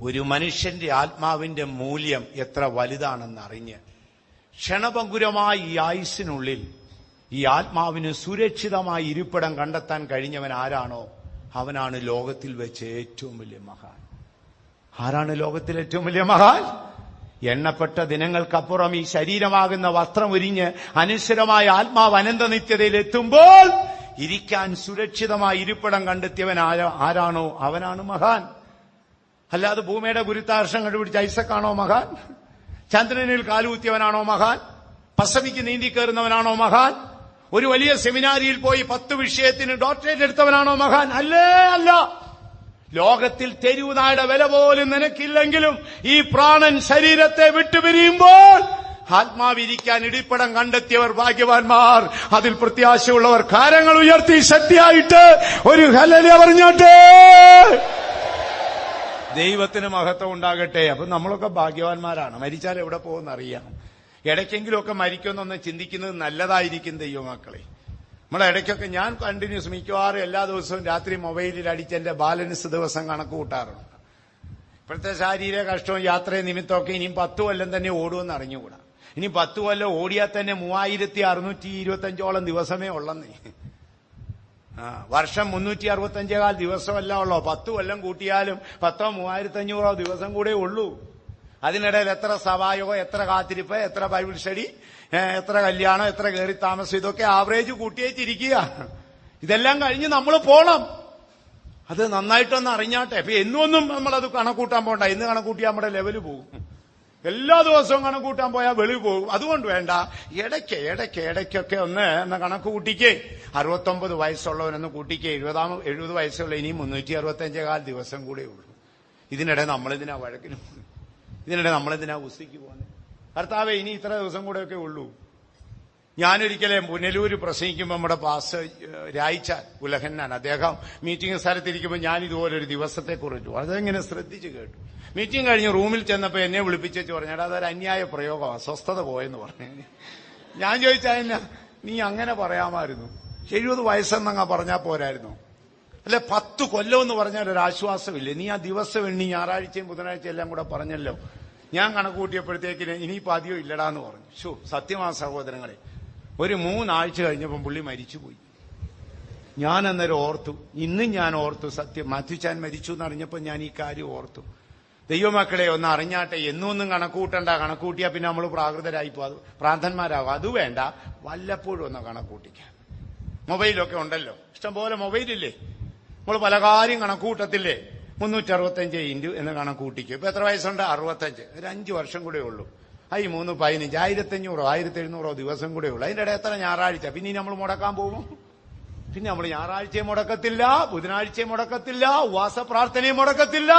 Speaker 1: ഒരു മനുഷ്യന്റെ ആത്മാവിന്റെ മൂല്യം എത്ര വലുതാണെന്ന് അറിഞ്ഞ്. ക്ഷണഭങ്കുരമായ ഈ ആയുസിനുള്ളിൽ ഈ ആത്മാവിന് സുരക്ഷിതമായി ഇരിപ്പിടം കണ്ടെത്താൻ കഴിഞ്ഞവൻ ആരാണോ? അവനാണ് ലോകത്തിൽ വെച്ച് ഏറ്റവും വലിയ മഹാൻ. ആരാണ് ലോകത്തിൽ ഏറ്റവും വലിയ മഹാൻ? എണ്ണപ്പെട്ട ദിനങ്ങൾക്കപ്പുറം ഈ ശരീരമാകുന്ന വസ്ത്രം ഒരിഞ്ഞ് അനശ്വരമായ ആത്മാവ് അനന്ത നിത്യതയിൽ എത്തുമ്പോൾ ഇരിക്കാൻ സുരക്ഷിതമായ ഇരിപ്പിടം കണ്ടെത്തിയവൻ ആരാണോ? അവനാണ് മഹാൻ. അല്ലാതെ ഭൂമിയുടെ ഗുരുത്താർഷം കണ്ടുപിടിച്ച ഐസക്കാണോ മഹാൻ? ചന്ദ്രനിൽ കാലുകുത്തിയവനാണോ മഹാൻ? പസഫിക്ക് നീന്തി കയറുന്നവനാണോ മഹാൻ? ഒരു വലിയ സെമിനാരിയിൽ പോയി പത്ത് വിഷയത്തിന് ഡോക്ടറേറ്റ് എടുത്തവനാണോ മഹാൻ? അല്ലേ അല്ല. ലോകത്തിൽ തെരുവുനായുടെ വില പോലും നിനക്കില്ലെങ്കിലും ഈ പ്രാണൻ ശരീരത്തെ വിട്ടുപിരിയുമ്പോൾ ആത്മാവിരിക്കാൻ ഇടിപ്പടം കണ്ടെത്തിയവർ ഭാഗ്യവാന്മാർ. അതിൽ പ്രത്യാശയുള്ളവർ കാരങ്ങൾ ഉയർത്തി ശക്തിയായിട്ട് ഒരു ഹലലി പറഞ്ഞോട്ടെ. ദൈവത്തിന് മഹത്വം ഉണ്ടാകട്ടെ. അപ്പൊ നമ്മളൊക്കെ ഭാഗ്യവാന്മാരാണ്. മരിച്ചാൽ എവിടെ പോകുമെന്ന് അറിയാം. ഇടയ്ക്കെങ്കിലുമൊക്കെ മരിക്കുമെന്നൊന്ന് ചിന്തിക്കുന്നത് നല്ലതായിരിക്കും ദൈവമക്കളെ. നമ്മളെ ഇടയ്ക്കൊക്കെ ഞാൻ കണ്ടിന്യൂസ് മിക്കവാറും എല്ലാ ദിവസവും രാത്രി മൊബൈലിൽ അടിച്ച് എന്റെ ബാലൻസ് ദിവസം കണക്ക് കൂട്ടാറുണ്ട്. ഇപ്പോഴത്തെ ശാരീരിക കഷ്ടവും യാത്രയും നിമിത്തമൊക്കെ ഇനിയും പത്ത് കൊല്ലം തന്നെ ഓടുമെന്ന് അറിഞ്ഞുകൂടാ. ഇനി പത്ത് കൊല്ലം ഓടിയാൽ തന്നെ മൂവായിരത്തി അറുന്നൂറ്റി ഇരുപത്തി അഞ്ചോളം ദിവസമേ ഉള്ളെന്നേ. വർഷം മുന്നൂറ്റി അറുപത്തഞ്ചേകാൽ ദിവസമല്ല ഉള്ളോ? പത്ത് കൊല്ലം കൂട്ടിയാലും പത്തോ മൂവായിരത്തി അഞ്ഞൂറോ ദിവസം കൂടെ ഉള്ളൂ. അതിനിടയിൽ എത്ര സവായോ എത്ര കാത്തിരിപ്പ് എത്ര ബൈബിൾ സ്റ്റഡി എത്ര കല്യാണം എത്ര കയറി താമസം ഇതൊക്കെ ആവറേജ് കൂട്ടിയേച്ചിരിക്കുക ഇതെല്ലാം കഴിഞ്ഞ് നമ്മൾ പോണം. അത് നന്നായിട്ടൊന്ന് അറിഞ്ഞാട്ടെ. അപ്പൊ എന്നൊന്നും നമ്മളത് കണക്കൂട്ടാൻ പോണ്ട. ഇന്ന് കണക്കൂട്ടിയാൽ നമ്മുടെ ലെവൽ പോകും. എല്ലാ ദിവസവും കണക്ക് കൂട്ടാൻ പോയാൽ വെളി പോകും. അതുകൊണ്ട് വേണ്ട. ഇടയ്ക്ക് ഇടയ്ക്ക് ഇടയ്ക്കൊക്കെ ഒന്ന് എന്ന കണക്ക് കൂട്ടിക്കേ. അറുപത്തൊമ്പത് വയസ്സുള്ളവനൊന്ന് കൂട്ടിക്കേ. എഴുപതാം എഴുപത് വയസ്സുള്ള ഇനി മുന്നൂറ്റി അറുപത്തഞ്ചേകാൽ ദിവസം കൂടെ ഉള്ളൂ. ഇതിനിടെ നമ്മളിതിനാ വഴക്കിന് പോകുന്നത് ഇതിനിടെ നമ്മളിതിനാ ഉസ്തിക്ക് പോകുന്നത് ഭർത്താവ് ഇനി ഇത്ര ദിവസം കൂടെയൊക്കെ ഉള്ളൂ. ഞാനൊരിക്കലെ പുനലൂര് പ്രസംഗിക്കുമ്പോൾ നമ്മുടെ പാസ് രായിച്ച ഉലഹന്നാണ്. അദ്ദേഹം മീറ്റിംഗ് സ്ഥലത്തിരിക്കുമ്പോൾ ഞാൻ ഇതുപോലെ ഒരു ദിവസത്തെ കുറിച്ചു അതെങ്ങനെ ശ്രദ്ധിച്ചു കേട്ടു. മീറ്റിംഗ് കഴിഞ്ഞ് റൂമിൽ ചെന്നപ്പോൾ എന്നെ വിളിപ്പിച്ചു പറഞ്ഞാൽ അതൊരു അന്യായ പ്രയോഗം അസ്വസ്ഥത പോയെന്ന് പറഞ്ഞു. ഞാൻ ചോദിച്ചാൽ എന്നാ നീ അങ്ങനെ പറയാമായിരുന്നു. എഴുപത് വയസ്സെന്നങ്ങ പറഞ്ഞാൽ പോരായിരുന്നു. അല്ലെ പത്ത് കൊല്ലം എന്ന് പറഞ്ഞാൽ ഒരു ആശ്വാസമില്ലേ? നീ ആ ദിവസം എണ്ണി ഞായറാഴ്ചയും ബുധനാഴ്ചയും എല്ലാം കൂടെ പറഞ്ഞല്ലോ. ഞാൻ കണക്ക് കൂട്ടിയപ്പോഴത്തേക്കിന് ഇനിയിപ്പോൾ അധികം ഇല്ലടാന്ന് പറഞ്ഞു. ഷോ സത്യമാ സഹോദരങ്ങളെ. ഒരു മൂന്നാഴ്ച കഴിഞ്ഞപ്പം പുള്ളി മരിച്ചുപോയി. ഞാൻ അന്നേരം ഓർത്തു ഇന്നും ഞാൻ ഓർത്തു സത്യം. മാത്യുച്ചാൻ മരിച്ചു എന്നറിഞ്ഞപ്പോൾ ഞാൻ ഈ കാര്യം ഓർത്തു. ദൈവമക്കളെ ഒന്ന് അറിഞ്ഞാട്ടെ എന്നൊന്നും കണക്കൂട്ടണ്ട. കണക്കൂട്ടിയാൽ പിന്നെ നമ്മൾ പ്രാകൃതരായി പോകും പ്രാന്തന്മാരാകും അത് വേണ്ട. വല്ലപ്പോഴും ഒന്ന് കണക്കൂട്ടിക്കാം. മൊബൈലൊക്കെ ഉണ്ടല്ലോ. ഇഷ്ടംപോലെ മൊബൈലില്ലേ? നമ്മൾ പല കാര്യം കണക്കൂട്ടത്തില്ലേ? മുന്നൂറ്റി അറുപത്തഞ്ച് ഇന്റു എന്ന് കണക്കൂട്ടിക്കും. ഇപ്പൊ എത്ര വയസ്സുണ്ട്? അറുപത്തഞ്ച്. ഒരു അഞ്ച് വർഷം കൂടെ ഉള്ളൂ. ഈ മൂന്ന് പതിനഞ്ച് ആയിരത്തഞ്ഞൂറോ ആയിരത്തി എഴുന്നൂറോ ദിവസം കൂടെ ഉള്ളു. അതിന്റെ ഇടയിൽ എത്ര ഞായറാഴ്ച? പിന്നെ നമ്മൾ മുടക്കാൻ പോകും പിന്നെ നമ്മൾ ഞായറാഴ്ചയും മുടക്കത്തില്ല ബുധനാഴ്ചയും മുടക്കത്തില്ല ഉപവാസ പ്രാർത്ഥനയും മുടക്കത്തില്ല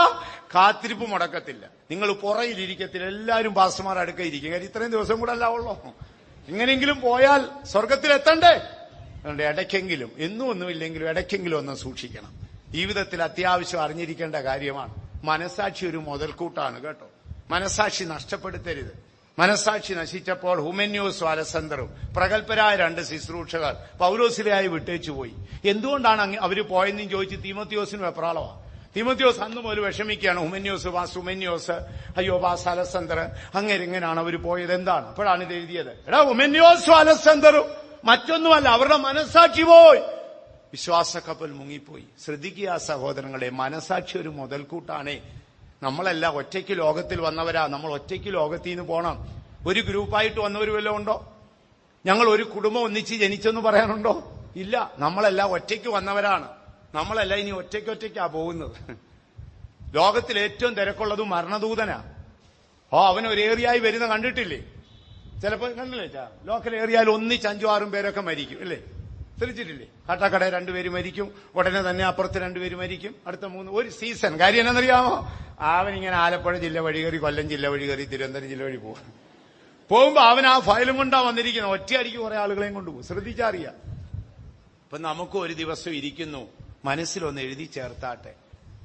Speaker 1: കാത്തിരിപ്പ് മുടക്കത്തില്ല. നിങ്ങൾ പുറയിലിരിക്കത്തില്ല എല്ലാവരും പാസ്റ്റർമാർ അടുക്ക ഇരിക്കും. കാര്യം ഇത്രയും ദിവസം കൂടെ അല്ല ഉള്ളോ. എങ്ങനെയെങ്കിലും പോയാൽ സ്വർഗത്തിൽ എത്തണ്ടേ? അതുകൊണ്ട് ഇടയ്ക്കെങ്കിലും എന്നും ഒന്നുമില്ലെങ്കിലും ഇടയ്ക്കെങ്കിലും ഒന്ന് സൂക്ഷിക്കണം. ജീവിതത്തിൽ അത്യാവശ്യം അറിഞ്ഞിരിക്കേണ്ട കാര്യമാണ് മനസാക്ഷി ഒരു മുതൽക്കൂട്ടാണ് കേട്ടോ. മനസാക്ഷി നഷ്ടപ്പെടുത്തരുത്. മനസാക്ഷി നശിച്ചപ്പോൾ ഹുമന്യൂസ് അലസന്തറും പ്രഗത്ഭരായ രണ്ട് ശുശ്രൂഷകർ പൗലോസിലായി വിട്ടേച്ചു പോയി. എന്തുകൊണ്ടാണ് അവർ പോയെന്നും ചോദിച്ച് തീമത്യോസിന് വെപ്രാളമാണ് തിമത്യോസ് അന്ന് മുതൽ വിഷമിക്കുകയാണ്. ഹുമന്യോസ് വാസ് ഹുമന്യോസ് അയ്യോ വാസ് അലസന്തർ അങ്ങനെ ഇങ്ങനെയാണ് അവർ പോയത് എന്താണ്? അപ്പോഴാണ് ഇത് എഴുതിയത്. എടാ ഹുമന്യോസും അലസന്തറും മറ്റൊന്നുമല്ല അവരുടെ മനസാക്ഷി പോയി. വിശ്വാസ കപ്പൽ മുങ്ങിപ്പോയി. ശ്രദ്ധിക്കുക സഹോദരങ്ങളെ മനസാക്ഷി ഒരു മുതൽക്കൂട്ടാണേ. നമ്മളെല്ലാം ഒറ്റയ്ക്ക് ലോകത്തിൽ വന്നവരാ. നമ്മൾ ഒറ്റയ്ക്ക് ലോകത്തിൽ നിന്ന് പോണം. ഒരു ഗ്രൂപ്പായിട്ട് വന്നവർ വല്ലതും ഉണ്ടോ? ഞങ്ങൾ ഒരു കുടുംബം ഒന്നിച്ച് ജനിച്ചെന്ന് പറയാനുണ്ടോ? ഇല്ല. നമ്മളല്ല ഒറ്റയ്ക്ക് വന്നവരാണ്. നമ്മളല്ല ഇനി ഒറ്റയ്ക്ക് ഒറ്റയ്ക്കാ പോകുന്നത്. ലോകത്തിൽ ഏറ്റവും തിരക്കുള്ളത് മരണദൂതനാ. ഓ അവൻ ഒരു ഏറിയായി വരുന്ന കണ്ടിട്ടില്ലേ? ചിലപ്പോൾ കണ്ടില്ലേ ലോക്കൽ ഏറിയാൽ ഒന്നിച്ച് അഞ്ചു ആറും പേരൊക്കെ മരിക്കും അല്ലേ? ശ്രദ്ധിച്ചിട്ടില്ലേ കാട്ടാക്കട രണ്ടുപേര് മരിക്കും. ഉടനെ തന്നെ അപ്പുറത്ത് രണ്ടുപേര് മരിക്കും. അടുത്ത മൂന്ന് ഒരു സീസൺ. കാര്യം എന്നറിയാമോ അവനിങ്ങനെ ആലപ്പുഴ ജില്ല വഴി കയറി കൊല്ലം ജില്ല വഴി കയറി തിരുവനന്തപുരം ജില്ല വഴി പോകും പോകുമ്പോ അവൻ ആ ഫയലും കൊണ്ടാ വന്നിരിക്കുന്നത് ഒറ്റയടിക്ക് കുറെ ആളുകളെയും കൊണ്ടുപോകും ശ്രദ്ധിച്ചറിയാം. അപ്പൊ നമുക്ക് ഒരു ദിവസം ഇരിക്കുന്നു. മനസ്സിലൊന്ന് എഴുതി ചേർത്താട്ടെ.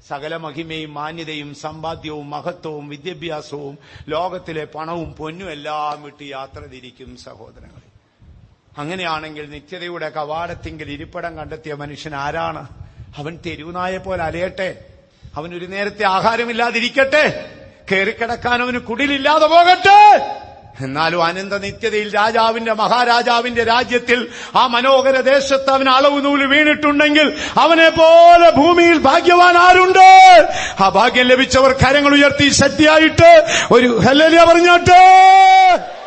Speaker 1: സകല മഹിമയും മാന്യതയും സമ്പാദ്യവും മഹത്വവും വിദ്യാഭ്യാസവും ലോകത്തിലെ പണവും പൊന്നും എല്ലാം വിട്ട് യാത്ര തിരിക്കും സഹോദരങ്ങളെ. അങ്ങനെയാണെങ്കിൽ നിത്യതയുടെ കവാടത്തിങ്കിൽ ഇരിപ്പിടം കണ്ടെത്തിയ മനുഷ്യൻ ആരാണ്? അവൻ തെരുവുനായെ പോലെ അലയട്ടെ. അവൻ ഒരു നേരത്തെ ആഹാരമില്ലാതിരിക്കട്ടെ. കയറിക്കിടക്കാൻ അവന് കുടിലില്ലാതെ പോകട്ടെ. എന്നാലും അനന്ത നിത്യതയിൽ രാജാവിന്റെ മഹാരാജാവിന്റെ രാജ്യത്തിൽ ആ മനോഹര ദേശത്ത് അവൻ അളവ് നൂൽ വീണിട്ടുണ്ടെങ്കിൽ അവനെ പോലെ ഭൂമിയിൽ ഭാഗ്യവാൻ ആരുണ്ട്? ആ ഭാഗ്യം ലഭിച്ചവർ കരങ്ങൾ ഉയർത്തി ശക്തിയായിട്ട് ഒരു ഹെല്ലലിയ പറഞ്ഞോട്ടെ.